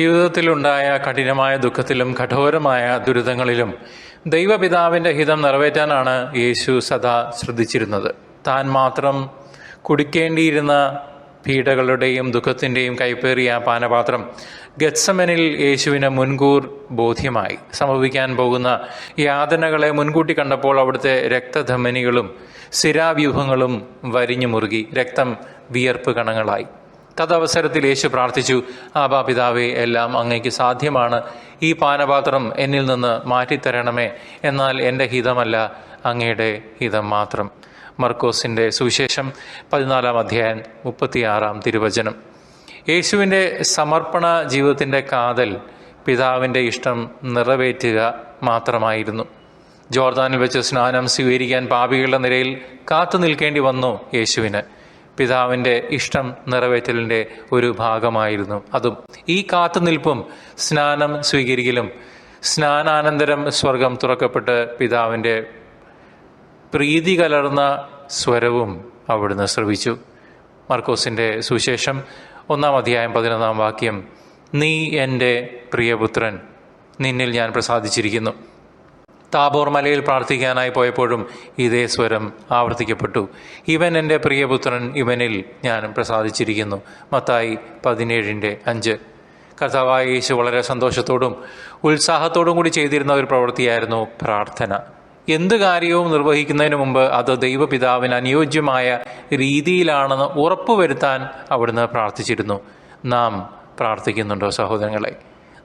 ജീവിതത്തിലുണ്ടായ കഠിനമായ ദുഃഖത്തിലും കഠോരമായ ദുരിതങ്ങളിലും ദൈവപിതാവിന്റെ ഹിതം നിറവേറ്റാനാണ് യേശു സദാ ശ്രദ്ധിച്ചിരുന്നത്. താൻ മാത്രം കുടിക്കേണ്ടിയിരുന്ന പീഡകളുടെയും ദുഃഖത്തിന്റെയും കൈപ്പേറിയ പാനപാത്രം ഗത്സമനിൽ യേശുവിന് മുൻകൂർ ബോധ്യമായി. സംഭവിക്കാൻ പോകുന്ന യാതനകളെ മുൻകൂട്ടി കണ്ടപ്പോൾ അവിടുത്തെ രക്തധമനികളും സിരാവ്യൂഹങ്ങളും വരിഞ്ഞു മുറുകി. രക്തം വിയർപ്പ് കണങ്ങളായി. തദവസരത്തിൽ യേശു പ്രാർത്ഥിച്ചു ആബാ പിതാവേ എല്ലാം അങ്ങയ്ക്ക് സാധ്യമാണ്. ഈ പാനപാത്രം എന്നിൽ നിന്ന് മാറ്റിത്തരണമേ. എന്നാൽ എന്റെ ഹിതമല്ല അങ്ങയുടെ ഹിതം മാത്രം. മർക്കോസിന്റെ സുവിശേഷം പതിനാലാം അധ്യായം മുപ്പത്തിയാറാം തിരുവചനം. യേശുവിന്റെ സമർപ്പണ ജീവിതത്തിന്റെ കാതൽ പിതാവിന്റെ ഇഷ്ടം നിറവേറ്റുക മാത്രമായിരുന്നു. ജോർദാനിൽ വെച്ച് സ്നാനം സ്വീകരിക്കാൻ പാപികളുടെ നിരയിൽ കാത്തു നിൽക്കേണ്ടി വന്നു യേശുവിന്. പിതാവിന്റെ ഇഷ്ടം നിറവേറ്റലിന്റെ ഒരു ഭാഗമായിരുന്നു അതും. ഈ കാത്തുനിൽപ്പും സ്നാനം സ്വീകരിക്കലും സ്നാനാനന്തരം സ്വർഗം തുറക്കപ്പെട്ട് പിതാവിന്റെ പ്രീതി കലർന്ന സ്വരവും അവിടുന്ന് ശ്രവിച്ചു. മർക്കോസിന്റെ സുവിശേഷം ഒന്നാം അധ്യായം പതിനൊന്നാം വാക്യം നീ എന്റെ പ്രിയപുത്രൻ നിന്നിൽ ഞാൻ പ്രസാദിച്ചിരിക്കുന്നു. താബോർ മലയിൽ പ്രാർത്ഥിക്കാനായി പോയപ്പോഴും ഇതേ സ്വരം ആവർത്തിക്കപ്പെട്ടു. ഇവൻ എന്റെ പ്രിയപുത്രൻ ഇവനിൽ ഞാൻ പ്രസാദിച്ചിരിക്കുന്നു. മത്തായി പതിനേഴിന്റെ അഞ്ച്. കർത്താവായ യേശു വളരെ സന്തോഷത്തോടും ഉത്സാഹത്തോടും കൂടി ചെയ്തിരുന്ന ഒരു പ്രവൃത്തിയായിരുന്നു പ്രാർത്ഥന. എന്ത് കാര്യവും നിർവഹിക്കുന്നതിന് മുമ്പ് അത് ദൈവപിതാവിന് അനുയോജ്യമായ രീതിയിലാണെന്ന് ഉറപ്പുവരുത്താൻ അവിടുന്ന് പ്രാർത്ഥിച്ചിരുന്നു. നാം പ്രാർത്ഥിക്കുന്നുണ്ടോ സഹോദരങ്ങളെ?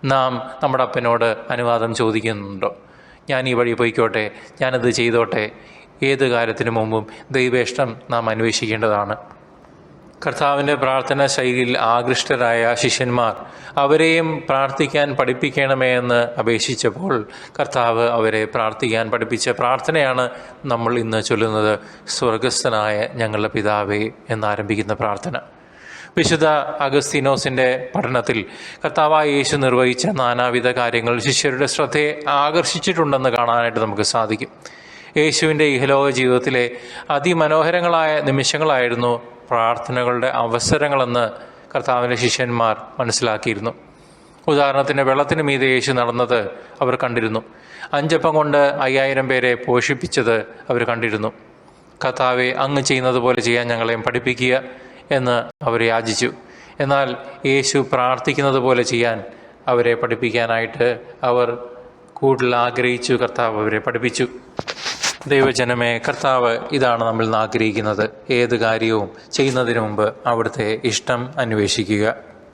നാം നമ്മുടെ അപ്പനോട് അനുവാദം ചോദിക്കുന്നുണ്ടോ? ഞാൻ ഈ വഴി പോയിക്കോട്ടെ ഞാനത് ചെയ്തോട്ടെ. ഏത് കാര്യത്തിനു മുമ്പും ദൈവേഷ്ടം നാം അന്വേഷിക്കേണ്ടതാണ്. കർത്താവിന്റെ പ്രാർത്ഥന ശൈലിയിൽ ആകൃഷ്ടരായ ശിഷ്യന്മാർ അവരെയും പ്രാർത്ഥിക്കാൻ പഠിപ്പിക്കണമേ എന്ന് അപേക്ഷിച്ചപ്പോൾ കർത്താവ് അവരെ പ്രാർത്ഥിക്കാൻ പഠിപ്പിച്ച പ്രാർത്ഥനയാണ് നമ്മൾ ഇന്ന് ചൊല്ലുന്നത്. സ്വർഗസ്ഥനായ ഞങ്ങളുടെ പിതാവേ എന്നാരംഭിക്കുന്ന പ്രാർത്ഥന. വിശുദ്ധ അഗസ്തീനോസിന്റെ പഠനത്തിൽ കർത്താവായ യേശു നിർവഹിച്ച നാനാവിധ കാര്യങ്ങൾ ശിഷ്യരുടെ ശ്രദ്ധയെ ആകർഷിച്ചിട്ടുണ്ടെന്ന് കാണാനായിട്ട് നമുക്ക് സാധിക്കും. യേശുവിന്റെ ഇഹലോക ജീവിതത്തിലെ അതിമനോഹരങ്ങളായ നിമിഷങ്ങളായിരുന്നു പ്രാർത്ഥനകളുടെ അവസരങ്ങളെന്ന് കർത്താവിന്റെ ശിഷ്യന്മാർ മനസ്സിലാക്കിയിരുന്നു. ഉദാഹരണത്തിന് വെള്ളത്തിന് മീതെ യേശു നടന്നത് അവർ കണ്ടിരുന്നു. അഞ്ചപ്പം കൊണ്ട് അയ്യായിരം പേരെ പോഷിപ്പിച്ചത് അവർ കണ്ടിരുന്നു. കർത്താവെ അങ്ങ് ചെയ്യുന്നത് പോലെ ചെയ്യാൻ ഞങ്ങളെയും പഠിപ്പിക്കുക എന്ന് അവർ യാചിച്ചു. എന്നാൽ യേശു പ്രാർത്ഥിക്കുന്നത് പോലെ ചെയ്യാൻ അവരെ പഠിപ്പിക്കാനായിട്ട് അവർ കൂടുതൽ ആഗ്രഹിച്ചു. കർത്താവ് അവരെ പഠിപ്പിച്ചു. ദൈവജനമേ കർത്താവ് ഇതാണ് നമ്മൾ ആഗ്രഹിക്കുന്നത്. ഏത് കാര്യവും ചെയ്യുന്നതിന് മുമ്പ് അവിടുത്തെ ഇഷ്ടം അന്വേഷിക്കുക.